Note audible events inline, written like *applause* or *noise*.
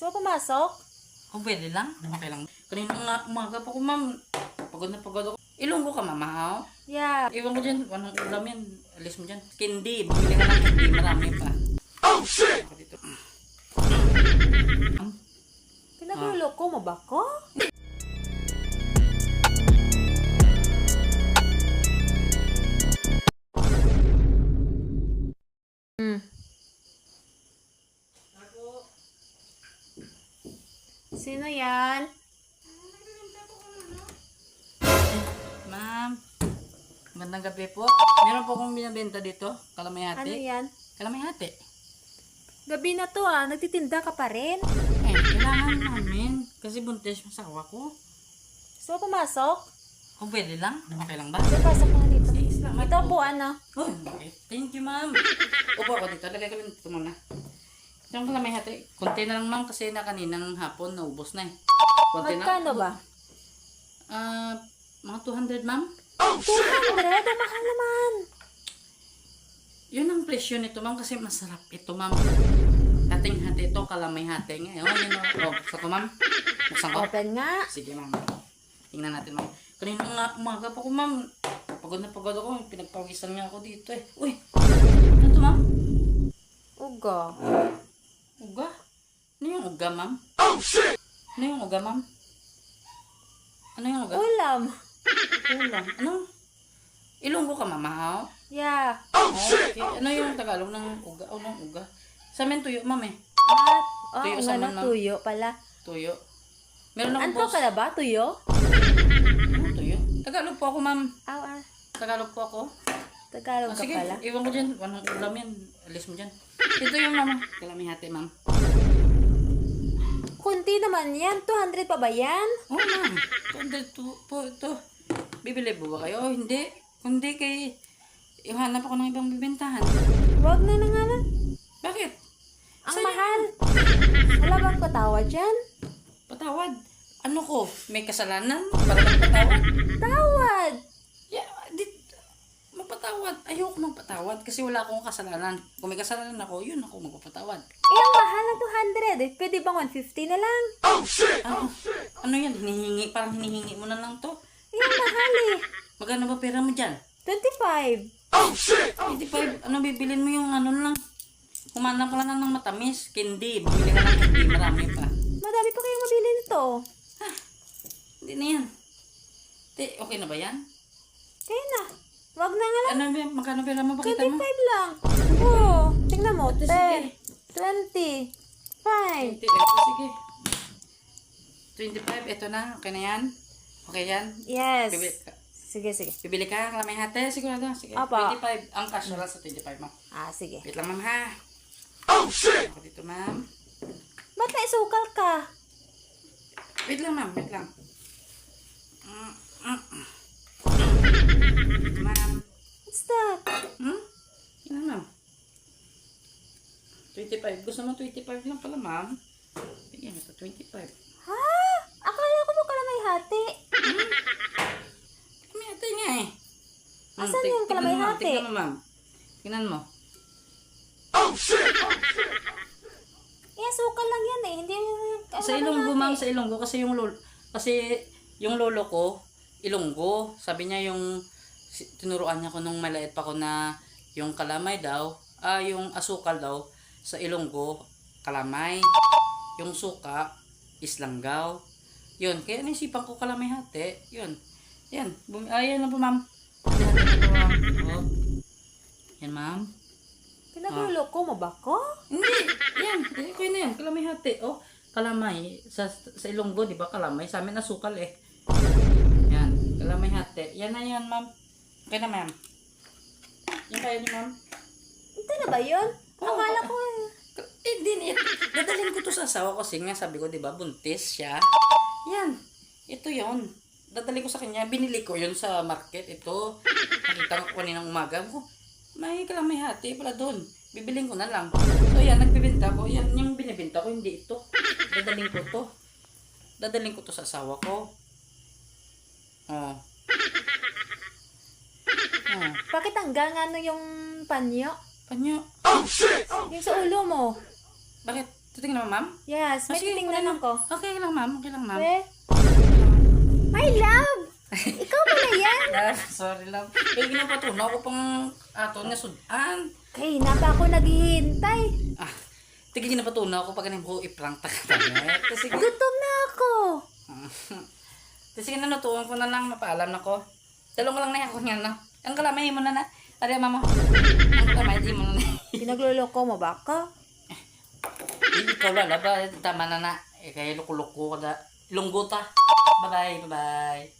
Gusto mo pumasok? Kung pwede lang, okay lang. Kanina nga umaga pa ko, ma'am. Pagod na pagod ako. Ilonggo ka, mama, ha? Yeah. Iwan ko dyan, anong ulam yan? Alis mo dyan. Candy, bumili ka ng candy, marami pa. Oh, shit! Dito. Pinagulo ko mo ba ko? Hmm. Sino yan? Ma'am, magandang gabi po. Meron po akong binabenta dito, kalamayhati. Ano yan? Kalamayhati. Gabi na to ah, nagtitinda ka pa rin? Eh, kailangan namin. Kasi buntis yung asawa ko. Mo pumasok? Kung pwede lang, okay lang ba? Sige, pasok ka na dito. Sige, salamat Ito po. po, ano? Oh, okay. Thank you, ma'am. Upo ako dito. Lagay ko lang dito muna. Yung kalamayhati. Konti na lang, ma'am, kasi na kaninang hapon, naubos na eh. Konti na. Magkano ba? Ah, mga 200, ma'am. 200? Ang mahal naman. Yun ang presyo nito, ma'am, kasi masarap ito, ma'am. Kating hati ito, kalamay hati. Ngayon, yun o. Oh, sa ko, ma'am. Buksan ko. Open nga. Sige, ma'am. Tingnan natin, ma'am. Kanina nga umaga pa ko, ma'am. Pagod na pagod ako. Pinagpawisan nga ako dito eh. Uy! Ano to, ma'am? Uga? Ano yung uga, ma'am? Ano yung uga, ma'am? Ano yung uga? Ulam. Ulam. Ano? Ilonggo ka, mama, ha? Yeah. Oh, okay. Ano yung Tagalog ng uga? O ng uga? Sa amin tuyo, ma'am eh. At, oh, Tuyo nga sa man, ma'am. tuyo pala. Tuyo. Meron akong Anto boss. ka na ba, tuyo? Ano tuyo? Tagalog po ako, ma'am. Aw, ah. Tagalog po ako. Tagalog Ah, ka sige, pala. iwan ko dyan. Anong ulam yan? Alis mo dyan. Ito yung mama. Kalamihati, ma'am. Kunti naman yan. 200 pa ba yan? Oo, oh, ma'am. 202 po ito. Bibili po ba kayo? Oh, hindi. Kundi kay... Ihanap ako ng ibang bibentahan. Huwag na na nga na. Bakit? Ang Saan mahal. Wala bang patawad dyan? Patawad. Ano ko? May kasalanan? Para magpatawad? Tawad! Magpatawad. Ayoko magpatawad kasi wala akong kasalanan. Kung may kasalanan ako, yun ako magpapatawad. Eh, ang mahal ng 200 eh. Pwede bang 150 na lang? Ano? Ano yan? Hinihingi? Parang hinihingi mo na lang to. Eh, ang mahal eh. Magkano ba pera mo dyan? 25. 85, ano bibilin mo yung ano lang? Kumanap ka lang ng matamis, candy. Bumili ka ng candy, marami pa. Madami pa kayong mabili nito. Hindi na yan. Te, okay na ba yan? Kaya na. Wag na nga lang. Ano ba, magkano pera mo? Pakita 25 mo. lang. Oo. Tingnan mo. Ate, 10, sige. 20, 5. 20, eto, sige. 25, ito na. Okay na yan? Okay yan? Yes. Bibili ka. Sige, sige. Bibili ka, kalamay hati, sigurado. Sige, Apa. 25. Ang cash na lang sa 25, ma'am. Ah, sige. Wait lang, ma'am, ha? Oh, shit! Ako dito, ma'am. Ba't naisukal ka? Wait lang, ma'am. Wait lang. Mm. Ma'am. What's that? Hmm? Yan, ma'am. 25. Gusto mo 25 lang pala, ma'am. Bigyan ito, 25. Ha? Akala ko mo kalamay hati. May hati nga eh. Hmm, Asan yung kalamay tignan mo, hati? Tignan mo, ma'am. Tignan mo. Eh, sukal lang yan eh. Hindi yung Sa Ilonggo, ma'am. Sa Ilonggo. Kasi yung lolo, kasi yung lolo ko, Ilonggo. Sabi niya yung, tinuruan niya ko nung maliit pa ko na yung kalamay daw, ah, yung asukal daw, sa Ilonggo, kalamay. Yung suka, islanggaw. Yun, kaya naisipan ko kalamay hati. Yun. Yan. Bum ayan na po, ma'am. Ayan na po, ma'am. Oh. Yan, ma'am. Pinagulo ko mo ba ko? Hindi. Yan. Eh, Okay na yan. Kalamay hati. Oh, kalamay. Sa, sa Ilonggo, di ba kalamay? Sa amin asukal eh. Yan. Kalamay hati. Yan na yan, ma'am. Okay na, ma'am. Yan kaya ni ma'am. Ito na ba yun? Oo. Akala ko eh. Eh, din. Eh, dadalhin ko to sa asawa ko. Kasi nga, sabi ko, di ba, buntis siya. Yan. Ito yon Dadali ko sa kanya. Binili ko yun sa market. Ito. Nakita ko kaninang umaga. Ko, may kalamay hati pala doon. Bibiling ko na lang. So yan, nagbibenta ko. Yan, yung binibenta ko, hindi ito. Dadaling ko to. Dadaling ko to sa asawa ko. Oh. Oh. Bakit hanggang ano yung panyo? Panyo. Yung sa ulo mo. Bakit? Titingnan mo, ma'am? Yes, may Ah, sige, titingnan ako. Okay lang, ma'am. Okay lang, ma'am. Eh? My love! Ikaw pala yan? *laughs* Ah, sorry, love. Eh, ginapatunaw ko pang ato na sudan. Kay na pa ako naghihintay. Ah, tigil ginapatunaw ko pag ganun ko i-prank ta ka tanet. Kasi, Gutom na ako. *laughs* kasi nanutuan ko na lang, mapaalam na ko. Dalong ko lang na ako nga, no? Ang kalamay mo na na. Tari, mama. Ang kalamay, di mo na na. *laughs* Pinagluloko mo ba ako? Eh, Ikaw lala ba? Tama na na. Eh, kaya luko-luko ka da. Lunggo ta. Bye-bye, bye-bye.